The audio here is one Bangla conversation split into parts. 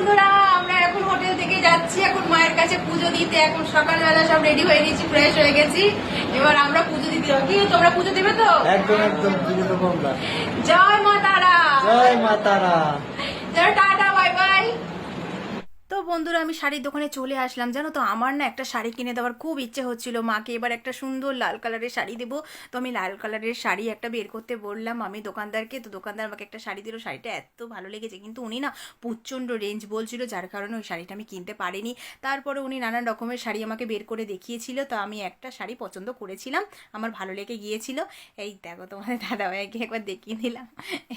বন্ধুরা আমরা এখন হোটেল থেকে যাচ্ছি এখন মায়ের কাছে পুজো দিতে। এখন সকালবেলা সব রেডি হয়ে গেছি ফ্রেশ হয়ে গেছি। এবার আমরা পুজো দিতে। কি তোমরা পুজো দেবে তো? একদম একদম পুজো দেবো আমরা। জয় মা তারা। জয় মা তারা। জয় টাটা। বন্ধুরা, আমি শাড়ির দোকানে চলে আসলাম। জানো তো, আমার না একটা শাড়ি কিনে দেওয়ার খুব ইচ্ছে হচ্ছিল। মাকে এবার একটা সুন্দর লাল কালারের শাড়ি দেবো। তো আমি লাল কালারের শাড়ি একটা বের করতে বললাম আমি দোকানদারকে। তো দোকানদার আমাকে একটা শাড়ি দিল। শাড়িটা এত ভালো লেগেছে, কিন্তু উনি না প্রচণ্ড রেঞ্জ বলছিল, যার কারণে ওই শাড়িটা আমি কিনতে পারিনি। তারপরে উনি নানান রকমের শাড়ি আমাকে বের করে দেখিয়েছিল। তো আমি একটা শাড়ি পছন্দ করেছিলাম। আমার ভালো লেগে গিয়েছিল। এই দেখো, তোমাদের দাদাভাইকে একবার দেখিয়ে দিলাম।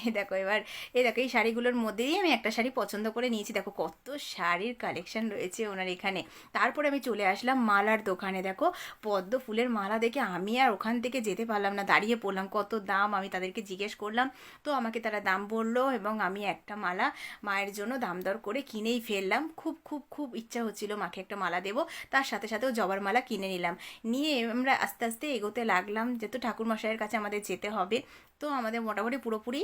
এই দেখো এবার, এই দেখো এই শাড়িগুলোর মধ্যেই আমি একটা শাড়ি পছন্দ করে নিয়েছি। দেখো কত শাড়ির কালেকশন রয়েছে ওনার এখানে। তারপরে আমি চলে আসলাম মালার দোকানে। দেখো, পদ্ম ফুলের মালা দেখে আমি আর ওখান থেকে যেতে পারলাম না, দাঁড়িয়ে পড়লাম, কত দাম আমি তাদেরকে জিজ্ঞেস করলাম। তো আমাকে তারা দাম বলল এবং আমি একটা মালা মায়ের জন্য দাম দর করে কিনেই ফেললাম। খুব খুব খুব ইচ্ছা হচ্ছিল মাকে একটা মালা দেবো। তার সাথে সাথেও জবার মালা কিনে নিলাম। নিয়ে আমরা আস্তে আস্তে এগোতে লাগলাম, যেহেতু ঠাকুর মশাইয়ের কাছে আমাদের যেতে হবে। তো আমাদের মোটামুটি পুরোপুরি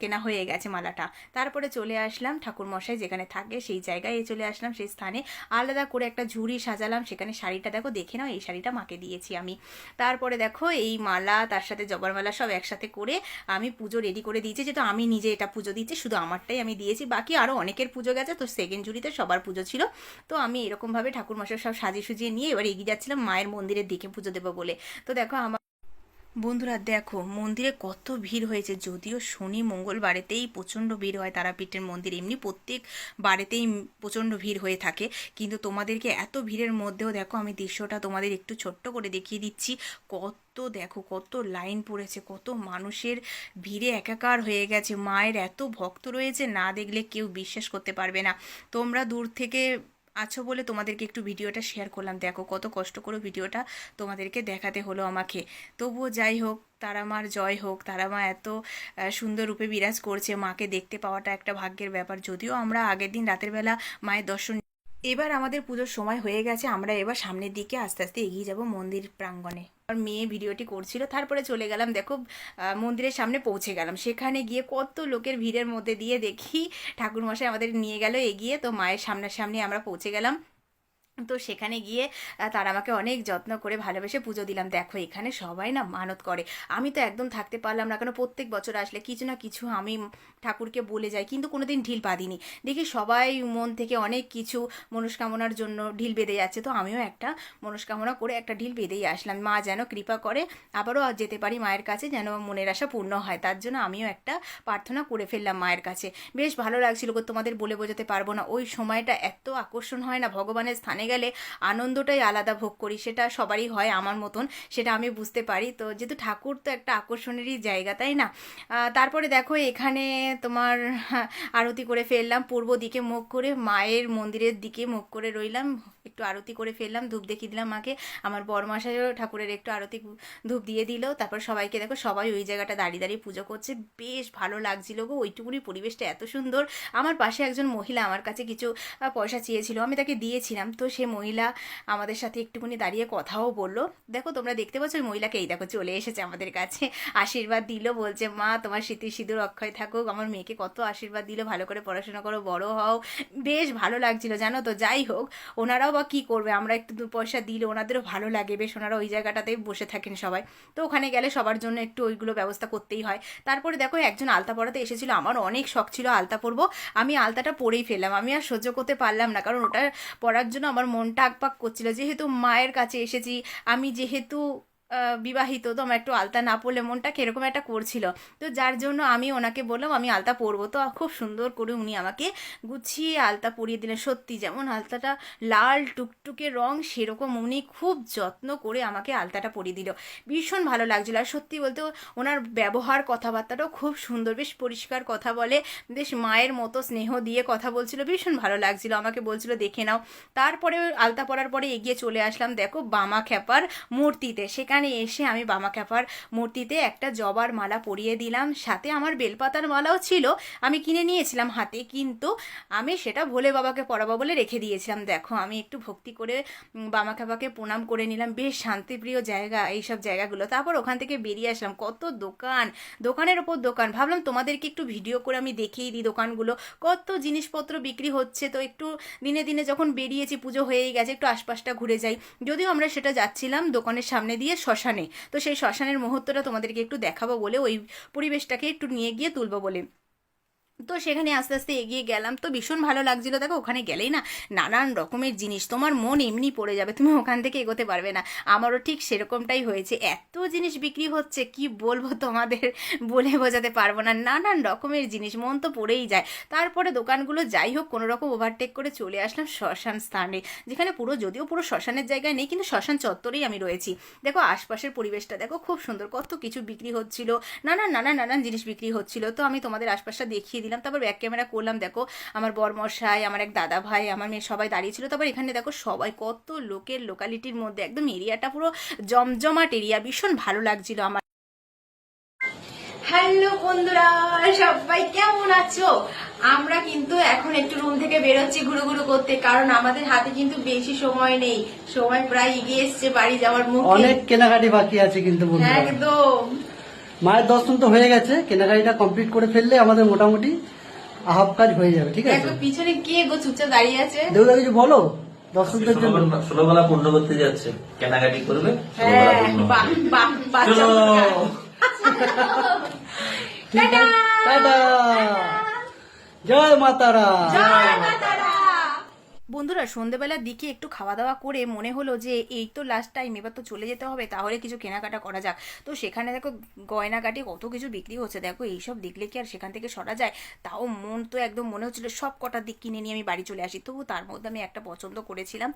কেনা হয়ে গেছে মালাটা। তারপরে চলে আসলাম ঠাকুর মশাই যেখানে থাকে সেই জায়গায় চলে আসলাম সেই স্থানে। আলাদা করে একটা ঝুড়ি সাজালাম, সেখানে শাড়িটা দেখো, দেখে নাও, এই শাড়িটা মাকে দিয়েছি আমি। তারপরে দেখো, এই মালা, তার সাথে জবার মালা সব একসাথে করে আমি পুজো রেডি করে দিয়েছি। যেহেতু আমি নিজে এটা পুজো দিচ্ছি, শুধু আমারটাই আমি দিয়েছি। বাকি আরও অনেকের পুজো গেছে, তো সেকেন্ড ঝুড়িতে সবার পুজো ছিল। তো আমি এরকমভাবে ঠাকুর মশাই সব সাজিয়ে সুজিয়ে নিয়ে এবার এগিয়ে যাচ্ছিলাম মায়ের মন্দিরের দিকে পুজো দেবো বলে। তো দেখো, আমার বন্ধুরা, দেখো, মন্দিরে কত ভিড় হয়েছে। যদিও শনি মঙ্গল বারেতেই প্রচণ্ড ভিড় হয়, তারাপীঠের মন্দির এমনি প্রত্যেক বারেতেই প্রচণ্ড ভিড় হয়ে থাকে। কিন্তু তোমাদেরকে এত ভিড়ের মধ্যেও, দেখো, আমি দৃশ্যটা তোমাদের একটু ছোট্ট করে দেখিয়ে দিচ্ছি। কত, দেখো, কত লাইন পড়েছে, কত মানুষের ভিড়ে একাকার হয়ে গেছে। মায়ের এত ভক্ত রয়েছে, না দেখলে কেউ বিশ্বাস করতে পারবে না। তোমরা দূর থেকে আছো বলে তোমাদেরকে একটু ভিডিওটা শেয়ার করলাম। দেখো কত কষ্ট করে ভিডিওটা তোমাদেরকে দেখাতে হলো আমাকে। তবুও যাই হোক, তারা মার জয় হোক, তারা মা এত সুন্দর রূপে বিরাজ করছে, মাকে দেখতে পাওয়াটা একটা ভাগ্যের ব্যাপার। যদিও আমরা আগের দিন রাতের বেলা মায়ের দর্শন এবার আমাদের পুজোর সময় হয়ে গেছে, আমরা এবার সামনের দিকে আস্তে আস্তে এগিয়ে যাব মন্দির প্রাঙ্গণে। আর মেয়ে ভিডিওটি করছিল, তারপরে চলে গেলাম, দেখো মন্দিরের সামনে পৌঁছে গেলাম। সেখানে গিয়ে কত লোকের ভিড়ের মধ্যে দিয়ে দেখি, ঠাকুরমশাই আমাদের নিয়ে গেল, এগিয়ে তো মায়ের সামনাসামনি আমরা পৌঁছে গেলাম। তো সেখানে গিয়ে তারা আমাকে অনেক যত্ন করে ভালোবেসে পুজো দিলাম। দেখো, এখানে সবাই না মানত করে। আমি তো একদম থাকতে পারলাম না কেন প্রত্যেক বছর আসলে কিছু না কিছু আমি ঠাকুরকে বলে যাই, কিন্তু কোনো দিন ঢিল বাঁধিনি। দেখি সবাই মন থেকে অনেক কিছু মনস্কামনার জন্য ঢিল বেঁধে যাচ্ছে। তো আমিও একটা মনস্কামনা করে একটা ঢিল বেঁধেই আসলাম। মা যেন কৃপা করে, আবারও যেতে পারি মায়ের কাছে, যেন মনের আশা পূর্ণ হয়। তার জন্য আমিও একটা প্রার্থনা করে ফেললাম মায়ের কাছে। বেশ ভালো লাগছিল তোমাদের বলে বোঝাতে পারব না। ওই সময়টা এত আকর্ষণ হয় না, ভগবানের স্থানে গেলে আনন্দটাই আলাদা ভোগ করি, সেটা সবারই হয় আমার মতন, সেটা আমি বুঝতে পারি। তো যেহেতু ঠাকুর তো একটা আকর্ষণেরই জায়গা, তাই না? তারপরে দেখো এখানে তোমার আরতি করে ফেললাম, পূর্ব দিকে মুখ করে, মায়ের মন্দিরের দিকে মুখ করে রইলাম, একটু আরতি করে ফেললাম, ধূপ দেখিয়ে দিলাম মাকে। আমার বরমাসায়ও ঠাকুরের একটু আরতি ধূপ দিয়ে দিল, তারপর সবাইকে দেখো সবাই ওই জায়গাটা দাঁড়িয়ে দাঁড়িয়ে পুজো করছে। বেশ ভালো লাগছিল গো, ওইটুকুনি পরিবেশটা এত সুন্দর। আমার পাশে একজন মহিলা আমার কাছে কিছু পয়সা চেয়েছিল, আমি তাকে দিয়েছিলাম। তো সে মহিলা আমাদের সাথে একটুখানি দাঁড়িয়ে কথাও বলল। দেখো, তোমরা দেখতে পাচ্ছ ওই মহিলাকে। এই দেখো, চলে এসেছে আমাদের কাছে। আশীর্বাদ দিল, বলছে, মা, তোমার স্মৃতি সিঁদুর অক্ষয় থাকুক। আমার মেয়েকে কত আশীর্বাদ দিল। ভালো করে পড়াশোনা করো, বড় হও। বেশ ভালো লাগছিল, জানো তো? যাই হোক, ওনারাও বা কী করবে? আমরা একটু দু পয়সা দিলে ওনাদেরও ভালো লাগে। বেশ, ওনারা ওই জায়গাটাতেই বসে থাকেন সবাই। তো ওখানে গেলে সবার জন্য একটু ওইগুলো ব্যবস্থা করতেই হয়। তারপরে দেখো, একজন আলতা পড়াতে এসেছিল। আমার অনেক শখ ছিল আলতা পরবো। আমি আলতাটা পরেই ফেললাম। আমি আর সহ্য করতে পারলাম না। কারণ ওটা পরার জন্য আমার মনটা আকপাক করছিল। যেহেতু মায়ের কাছে এসেছি আমি যেহেতু বিবাহিত, তো আমার একটু আলতা না পরলে মনটা কীরকম একটা করছিল। তো যার জন্য আমি ওনাকে বললাম, আমি আলতা পরবো। তো খুব সুন্দর করে উনি আমাকে গুছিয়ে আলতা পরিয়ে দিলেন। সত্যি যেমন আলতাটা লাল, টুকটুকে রং, সেরকম উনি খুব যত্ন করে আমাকে আলতাটা পরিয়ে দিল। ভীষণ ভালো লাগছিল। আর সত্যি বলতে ওনার ব্যবহার, কথাবার্তাটাও খুব সুন্দর, বেশ পরিষ্কার কথা বলে, বেশ মায়ের মতো স্নেহ দিয়ে কথা বলছিল, ভীষণ ভালো লাগছিল। আমাকে বলছিল, দেখে নাও। তারপরে আলতা পরার পরে এগিয়ে চলে আসলাম, দেখো, বামা খ্যাপার মূর্তিতে। সেখানে এখানে এসে আমি বামা ক্যাপার মূর্তিতে একটা জবার মালা পরিয়ে দিলাম। সাথে আমার বেলপাতার মালাও ছিল, আমি কিনে নিয়েছিলাম হাতে। কিন্তু আমি সেটা ভোলে বাবাকে পড়াবো বলে রেখে দিয়েছিলাম। দেখো, আমি একটু ভক্তি করে বামা ক্যাপাকে প্রণাম করে নিলাম। বেশ শান্তিপ্রিয় জায়গা এইসব জায়গাগুলো। তারপর ওখান থেকে বেরিয়ে আসলাম। কত দোকান, দোকানের ওপর দোকান। ভাবলাম তোমাদেরকে একটু ভিডিও করে আমি দেখিয়ে দিই দোকানগুলো। কত জিনিসপত্র বিক্রি হচ্ছে। তো একটু দিনে দিনে যখন বেরিয়েছি, পুজো হয়েই গেছে, একটু আশপাশটা ঘুরে যাই। যদিও আমরা সেটা যাচ্ছিলাম দোকানের সামনে দিয়ে শ্মশানে। তো সেই শ্মশানের মুহূর্তটা তোমাদেরকে একটু দেখাবো বলে ওই পরিবেশটাকে একটু নিয়ে গিয়ে তুলবো বলে। তো সেখানে আস্তে আস্তে এগিয়ে গেলাম। তো ভীষণ ভালো লাগছিল। দেখো, ওখানে গেলেই না নানান রকমের জিনিস, তোমার মন এমনি পড়ে যাবে, তুমি ওখান থেকে এগোতে পারবে না। আমারও ঠিক সেরকমটাই হয়েছে। এত জিনিস বিক্রি হচ্ছে, কি বলব তোমাদের? বলে বোঝাতে পারব না। নানান রকমের জিনিস, মন তো পড়েই যায়। তারপরে দোকানগুলো যাই হোক, কোনো রকম ওভারটেক করে চলে আসলাম শ্মশান স্থানে, যেখানে পুরো, যদিও পুরো শ্মশানের জায়গায় নেই, কিন্তু শ্মশান চত্বরেই আমি রয়েছি। দেখো, আশপাশের পরিবেশটা দেখো, খুব সুন্দর। কত কিছু বিক্রি হচ্ছিল, নানান নানান নানান জিনিস বিক্রি হচ্ছিল। তো আমি তোমাদের আশপাশটা দেখিয়ে দিলাম তারপর ব্যাক ক্যামেরা করলাম দেখো আমার বরমশাই আমার এক দাদা ভাই আমার মেয়ে সবাই দাঁড়িয়ে ছিল। তারপর এখানে দেখো সবাই কত লোকের লোকালিটির মধ্যে একদম এরিয়াটা পুরো জমজমাট এরিয়া ভীষণ ভালো লাগছিল আমার। হ্যালো বন্ধুরা সবাই কেমন আছো? আমরা কিন্তু এখন একটু রুম থেকে বেরোচ্ছি ঘুরু ঘুরু করতে কারণ আমাদের হাতে কিন্তু বেশি সময় নেই। সময় প্রায় এগিয়ে এসছে বাড়ি যাওয়ার মুখে। অনেক কেনাকাটি বাকি আছে কিন্তু একদম। মায়ের দর্শন তো হয়ে গেছে কেনাকাটিটা কমপ্লিট করে ফেললে আমাদের মোটামুটি হাফ কাজ হয়ে যাবে ঠিক আছে? পিছনে কে গো চুপচাপ দাঁড়িয়ে আছে? দেউদা কিছু বলো? দর্শকদের জন্য। ষোলবেলা পূর্ণ করতে যাচ্ছে কেনাকাটি করবে হ্যাঁ টাটা! জয় মাতারা বন্ধুরা, সন্ধেবেলার দিকে একটু খাওয়া দাওয়া করে মনে হলো যে, এই তো লাস্ট টাইম এবার তো চলে যেতে হবে, তাহলে কিছু কেনাকাটা করা যাক। তো সেখানে দেখো গয়নাকাটি কত কিছু বিক্রি হচ্ছে, দেখো এইসব দেখলে কি আর সেখান থেকে সরা যায়? তাও মন তো একদম মনে হচ্ছিল, সব কটার দিক কিনে নিয়ে আমি বাড়ি চলে আসি। তবু তার মধ্যে আমি একটা পছন্দ করেছিলাম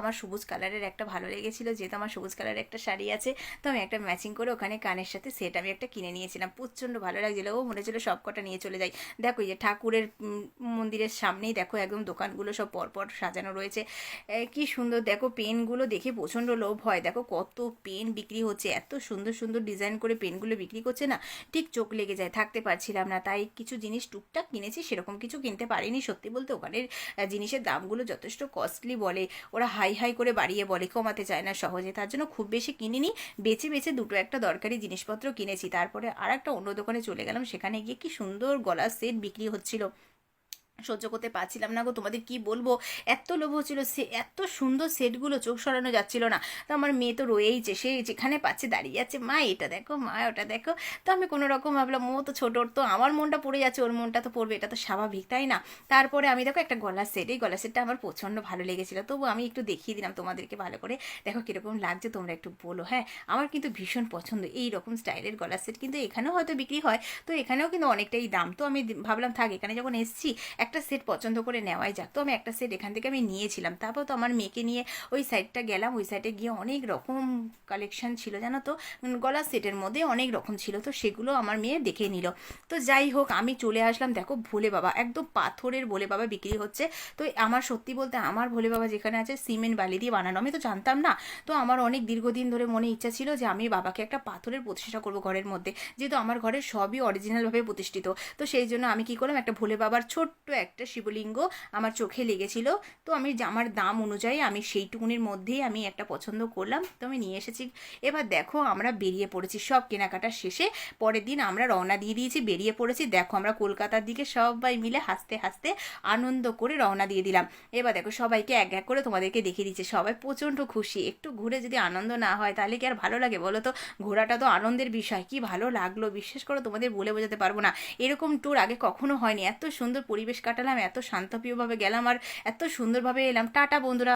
আমার সবুজ কালারের একটা ভালো লেগেছিল, যেহেতু আমার সবুজ কালারের একটা শাড়ি আছে। তো আমি একটা ম্যাচিং করে ওখানে কানের সাথে সেট আমি একটা কিনে নিয়েছিলাম, প্রচণ্ড ভালো লাগছিল, ও মনে হচ্ছিল সব কটা নিয়ে চলে যাই। দেখো এই যে ঠাকুরের মন্দিরের সামনেই দেখো একদম দোকানগুলো সব পরপর সাজানো রয়েছে। কি সুন্দর, দেখো পেনগুলো দেখে প্রচণ্ড লোভ হয়। দেখো কত পেন বিক্রি হচ্ছে, এত সুন্দর সুন্দর ডিজাইন করে পেনগুলো বিক্রি করছে না। ঠিক চোখ লেগে যায়, থাকতে পারছিলাম না। তাই কিছু জিনিস টুকটাক কিনেছি, সেরকম কিছু কিনতে পারিনি। সত্যি বলতে ওখানের জিনিসের দামগুলো যথেষ্ট কস্টলি বলে। ওরা হাই হাই করে বাড়িয়ে বলে, কমাতে চায় না সহজে। তার জন্য খুব বেশি কিনিনি, বেছে বেছে দুটো একটা দরকারি জিনিসপত্র কিনেছি। তারপরে আর একটা অন্য দোকানে চলে গেলাম, সেখানে গিয়ে কি সুন্দর গলার সেট বিক্রি হচ্ছিল। সহ্য করতে পারছিলাম না গো। তোমাদের কি বলব? এত লোভ হচ্ছিল, সে এত সুন্দর সেটগুলো চোখ সরানো যাচ্ছিল না। তো আমার মেয়ে তো রয়েইছে, সে যেখানে পাচ্ছে দাঁড়িয়ে যাচ্ছে। মা, এটা দেখো, মা, ওটা দেখো। তো আমি কোনো রকম ভাবলাম, ও তো ছোট, ওর তো আমার মনটা পড়ে যাচ্ছে, ওর মনটা তো পড়বে, এটা তো স্বাভাবিক, তাই না? তারপরে আমি দেখো একটা গলার সেট, এই গলার সেটটা আমার প্রচণ্ড ভালো লেগেছিলো। তবু আমি একটু দেখিয়ে দিলাম তোমাদেরকে ভালো করে। দেখো কীরকম লাগছে, তোমরা একটু বলো হ্যাঁ? আমার কিন্তু ভীষণ পছন্দ এই রকম স্টাইলের গলার সেট। কিন্তু এখানেও হয়তো বিক্রি হয়, তো এখানেও কিন্তু অনেকটাই দাম। তো আমি ভাবলাম, থাক, এখানে যখন এসেছি একটা সেট পছন্দ করে নেওয়াই যাক। তো আমি একটা সেট এখান থেকে আমি নিয়েছিলাম। তারপর তো আমার মেয়েকে নিয়ে ওই সাইডটা গেলাম। ওই সাইডে গিয়ে অনেক রকম কালেকশন ছিল, জানো তো? গলার সেটের মধ্যে অনেক রকম ছিল। তো সেগুলো আমার মেয়ে দেখে নিল। তো যাই হোক, আমি চলে আসলাম। দেখো, ভোলে বাবা, একদম পাথরের ভোলে বাবা বিক্রি হচ্ছে। তো আমার সত্যি বলতে আমার ভোলে বাবা যেখানে আছে, সিমেন্ট বালি দিয়ে বানানো। আমি তো জানতাম না। তো আমার অনেক দীর্ঘদিন ধরে মনে ইচ্ছা ছিল যে আমি বাবাকে একটা পাথরের প্রতিষ্ঠা করব ঘরের মধ্যে। যেহেতু আমার ঘরে সবই অরিজিনালভাবে প্রতিষ্ঠিত। তো সেই জন্য আমি কি করলাম, একটা ভোলে বাবার ছোট্ট একটা শিবলিঙ্গ আমার চোখে লেগেছিল। তো আমি আমার দাম অনুযায়ী আমি সেইটুকুনির মধ্যেই আমি একটা পছন্দ করলাম। তো আমি নিয়ে এসেছি। এবার দেখো আমরা বেরিয়ে পড়েছি। সব কেনাকাটা শেষে পরের দিন আমরা রওনা দিয়ে দিয়েছি, বেরিয়ে পড়েছি। দেখো আমরা কলকাতার দিকে সবাই মিলে হাসতে হাসতে আনন্দ করে রওনা দিয়ে দিলাম। এবার দেখো সবাইকে এক এক করে তোমাদেরকে দেখিয়ে দিচ্ছে। সবাই প্রচণ্ড খুশি। একটু ঘুরে যদি আনন্দ না হয় তাহলে কি আর ভালো লাগে বলো তো? ঘোরাটা তো আনন্দের বিষয়। কি ভালো লাগল? বিশ্বাস করো তোমাদের বলে বোঝাতে পারব না। এরকম ট্যুর আগে কখনো হয়নি। এত সুন্দর পরিবেশ কাটালাম এত শান্তপ্রিয়ভাবে গেলাম আর এত সুন্দরভাবে এলাম। টাটা বন্ধুরা।